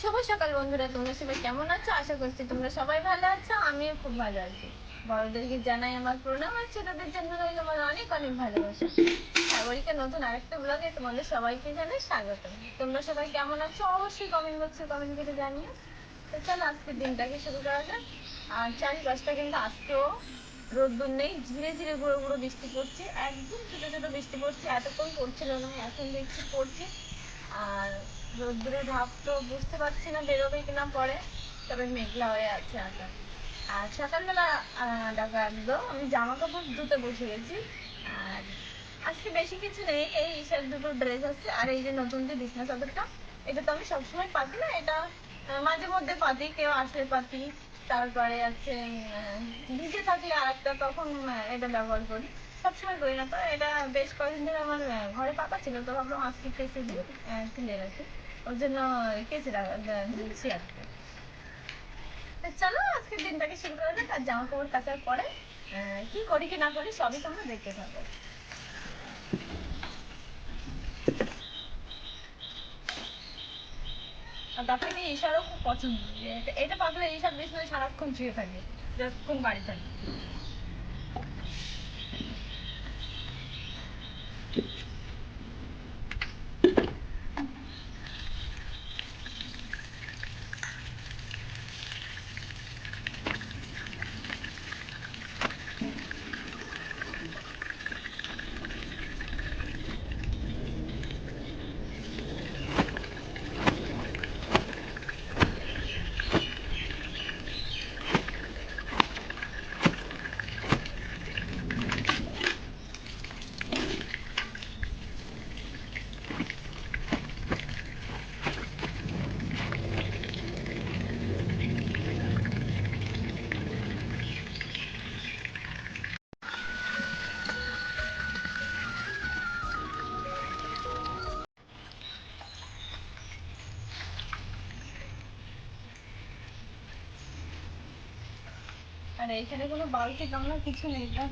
শুভ সকাল বন্ধুরা, তোমরা সবাই কেমন আছো? আশা করছি তোমরা সবাই ভালো আছো, আমিও খুব ভালো আছি। বড়দেরকে জানাই আমার প্রণাম আর ছোটদের জন্য রইল আমার অনেক অনেক ভালোবাসা। সাগরিকা, নতুন আরেকটা ব্লগে তোমাদের সবাইকে জানাই স্বাগত। তোমরা সবাই কেমন আছো? অবশ্যই কমেন্ট বক্সে কমেন্ট করে জানিও। তো চলো, আজকের দিনটাকে শুরু করা যাক। আর চারিপাশটা কিন্তু আজকেও রোদ্দুর নেই, ধীরে ধীরে গুঁড়ো গুঁড়ো বৃষ্টি পড়ছে। একদম ছোট ছোট বৃষ্টি পড়ছে, এতক্ষণ পড়ছিল না, এখন দেখছি পড়ছে। আর রোদ্দুরের ভাব তো বুঝতে পারছি না বেরোবে কিনা পরে তবে মেঘলা হয়ে আছে আকাশ। আর সকালবেলা ডাকা একদম আমি জামা কাপড় ধুতে বসে গেছি। আর আজকে বেশি কিছু নেই। এই ঈশার দুটো ড্রেস আছে। আর এই যে নতুন যে বিছনা চাদরটা এটা তো আমি সবসময় পাতি না। এটা মাঝে মধ্যে পাতি কেউ আসলে পাতি। তারপরে আছে ভিজে থাকলে আর একটা তখন এটা ব্যবহার করি। সবসময় করি না। তো এটা বেশ কয়েকদিন ধরে আমার ঘরে পাতা ছিল। তো ভাবলাম আজকে দিই আহ, তুলে রাখি। জন্য চলো দিনটাকে শুরু জামা কাপড় কাচার পরে কি করি কি না করি সবই তোমরা থাকো ঈশারও খুব পছন্দ, এটা পাতলে ঈশার বিছানায় সারাক্ষণ শুয়ে থাকে যতক্ষণ বাড়ি থাকে। আর এখানে কোনো বালতি গামলা কিছু নেই না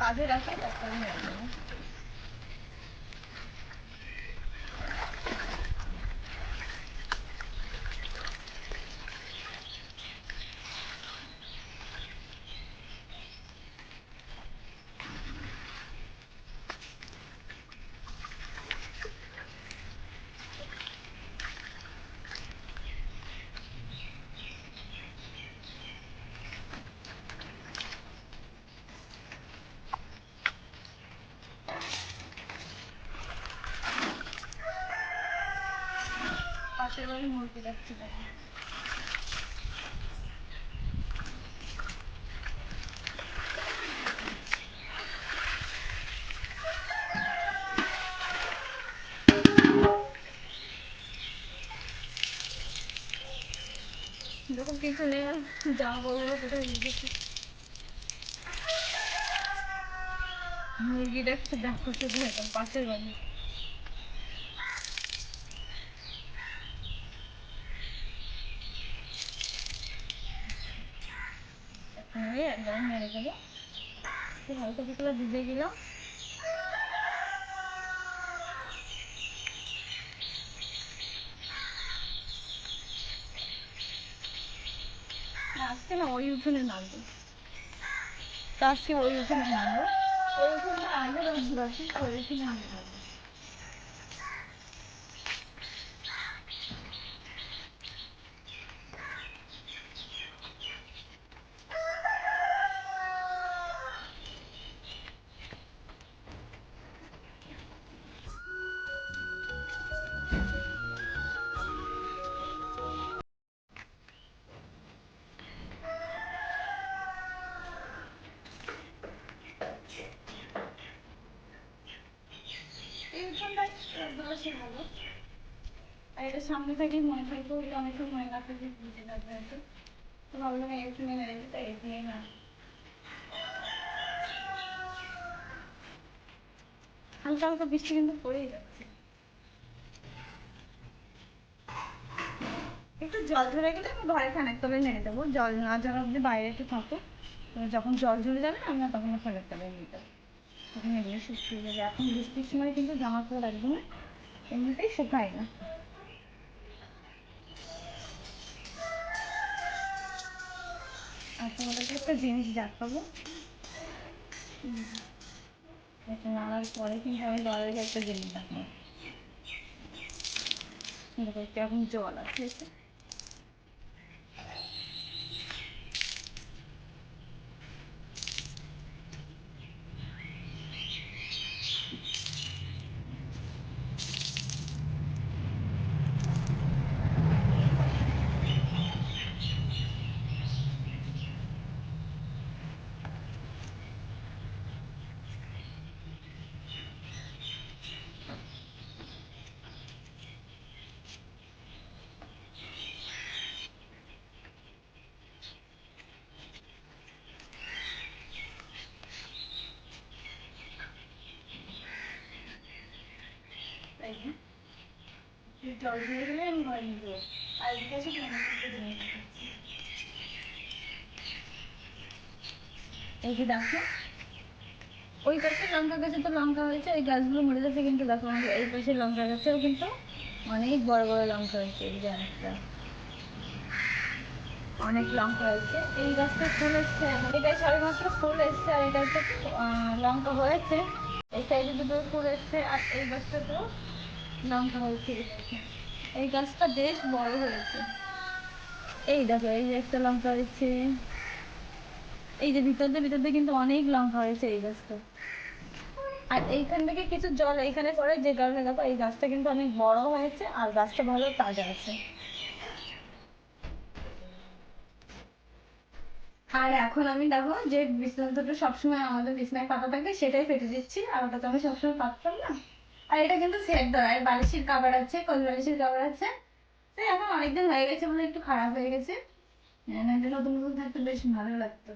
কাজে রাখা তারপরে হয়ে যাবে পাশের বাড়ি মুরগি দেখছি দেখো। যখন কিছু নেই জামা কাপড়গুলো কোথায় রেখেছি মুরগি দেখছে দেখো শুধু পাশের বাড়ি। একদম হালকা পাতলা ভিজে গেলাম আজকে না ওই উঠোনে নামবো আজকে ওই উঠোনে নামবো ওই উঠোনে আগে রাখি ওই উঠোনে আমি আর এটা সামনে থেকে মনে থাকবে ওই অনেক সময় রাখতে দিয়ে বুঝে থাকবে হয়তো। তো ভাবলাম এই উঠোনে মেরে দিতে এই দিয়ে না। হালকা হালকা বৃষ্টি কিন্তু পড়েই যাচ্ছে। একটু জল ধরে গেলে আমি ঘরে খানিক তবে নেড়ে দেবো। জল না ঝরা অব্দি বাইরে একটু থাকো যখন জল ঝরে যাবে আমরা তখন ফেরত দেবো এমনিতে তখন এগুলো শুকিয়ে যাবে এখন বৃষ্টির সময় কিন্তু জামা কাপড় একদম এমনিতেই শুকায় না। আচ্ছা, আর তোমাদেরকে একটা জিনিস দেখাবো এটা নাড়ার পরে কিন্তু আমি তোমাদেরকে একটা জিনিস দেখাবো এখন জল আছে ওই পাশে লঙ্কা গাছে তো লঙ্কা হয়েছে ওই গাছগুলো মরে যাচ্ছে কিন্তু দেখো আমাদের এই পাশে লঙ্কা গাছেও কিন্তু অনেক বড় বড় লঙ্কা হয়েছে এই যে অনেক লঙ্কা হয়েছে। এই গাছটা ফুল এসছে এটাই সবে মাত্র ফুল এসছে আর এটা আহ, লঙ্কা হয়েছে। এই সাইডে দুটো ফুল এসছে আর এই গাছটাতেও লঙ্কা হয়েছে এই গাছটা বেশ বড় হয়েছে। এই দেখো, এই যে একটা লঙ্কা হয়েছে। এই যে ভিতর ভিতর কিন্তু অনেক লঙ্কা হয়েছে এই গাছটা। আর এইখান থেকে কিছু জল এইখানে পড়ে, যে কারণে দেখো এই গাছটা কিন্তু অনেক বড় হয়েছে আর গাছটা ভালো তাজা আছে। আর এখন আমি দেখো যে বিছানাটা সবসময় আমাদের বিছনায় পাতা থাকে, সেটাই ফেটে দিচ্ছি। আর ওটা তো আমি সবসময় পাততাম না। আর এটা কিন্তু সেট দেওয়া আর বালিশের কাবার আছে, কল বালিশের কাবার আছে। তো এখন অনেকদিন হয়ে গেছে বলে একটু খারাপ হয়ে গেছে। নতুন নতুন থাকতে বেশ ভালো লাগতো।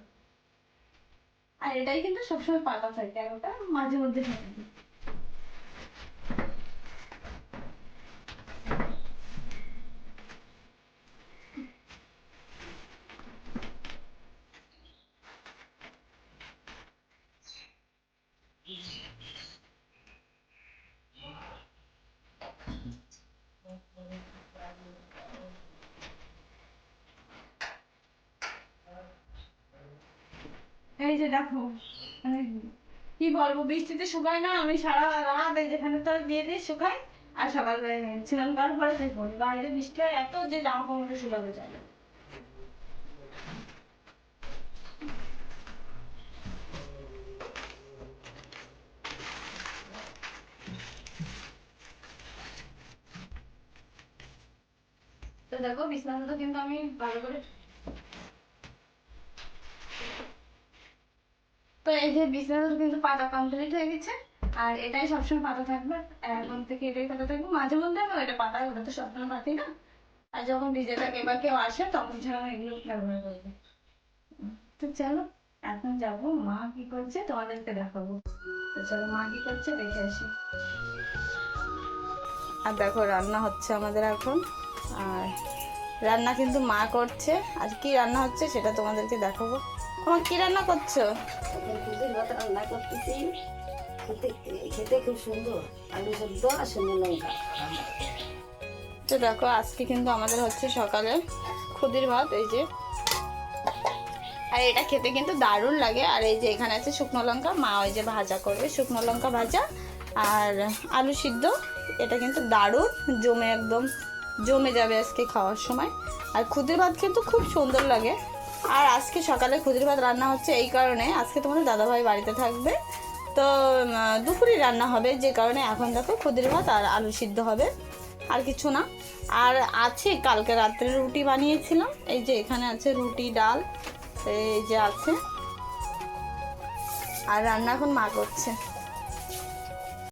আর এটাই কিন্তু সবসময় পাতা থাকে, আর ওটা মাঝে মধ্যে ফেটে এই দেখো মানে কি বলব, বৃষ্টিতে শুকায় না, আমি সারা রাত এই যেখানে তো দিয়ে দিয়ে শুকাই, আর সকালবেলা নিয়েছিলাম তারপরে দেখো, বাইরে বৃষ্টি হয়, এত যে জামা কাপড়টা শুকাবে যায় না। তো দেখো, বিছানাটা তো কিন্তু আমি ভালো করে তো এই যে বিছানাটা কিন্তু পাতা কমপ্লিট হয়ে গেছে, আর এটাই সবসময় পাতা থাকবে। এখন থেকে এটাই পাতা থাকবে। মাঝে মধ্যে আমি ওইটা পাতা ওটা তো সবসময় পাতি না। আর যখন ভিজে থাকে এবার কেউ আসে, তখন ছাড়া এগুলো ব্যবহার করবে তো চলো, এখন যাব। মা কি করছে? তোমাদেরকে দেখাবো। তো চলো, মা কি করছে? দেখে আসি। আর দেখো, রান্না হচ্ছে আমাদের এখন। আর রান্না কিন্তু মা করছে। আর কি রান্না হচ্ছে সেটা তোমাদেরকে দেখাবো। তোমার কি রান্না করছ? রান্না করতেছি। খেতে খুব সুন্দর। আলু আর লঙ্কা তো দেখো আজকে কিন্তু আমাদের হচ্ছে সকালে খুদির ভাত এই যে। আর এটা খেতে কিন্তু দারুণ লাগে। আর এই যে এখানে আছে শুকনো লঙ্কা মা ওই যে ভাজা করবে। শুকনো লঙ্কা ভাজা আর আলু সিদ্ধ এটা কিন্তু দারুণ। জমে একদম জমে যাবে আজকে খাওয়ার সময়। আর খুদির ভাত কিন্তু খুব সুন্দর লাগে। আর আজকে সকালে খুদির ভাত রান্না হচ্ছে এই কারণে। আজকে তোমাদের দাদাভাই বাড়িতে থাকবে। তো উম, দুপুরই রান্না হবে যে কারণে এখন দেখো খুদির ভাত আর আলু সিদ্ধ হবে আর কিছু না। আর আছে কালকে রাত্রে রুটি বানিয়েছিলাম। এই যে এখানে আছে রুটি ডাল এই যে আছে। আর রান্না এখন মা করছে।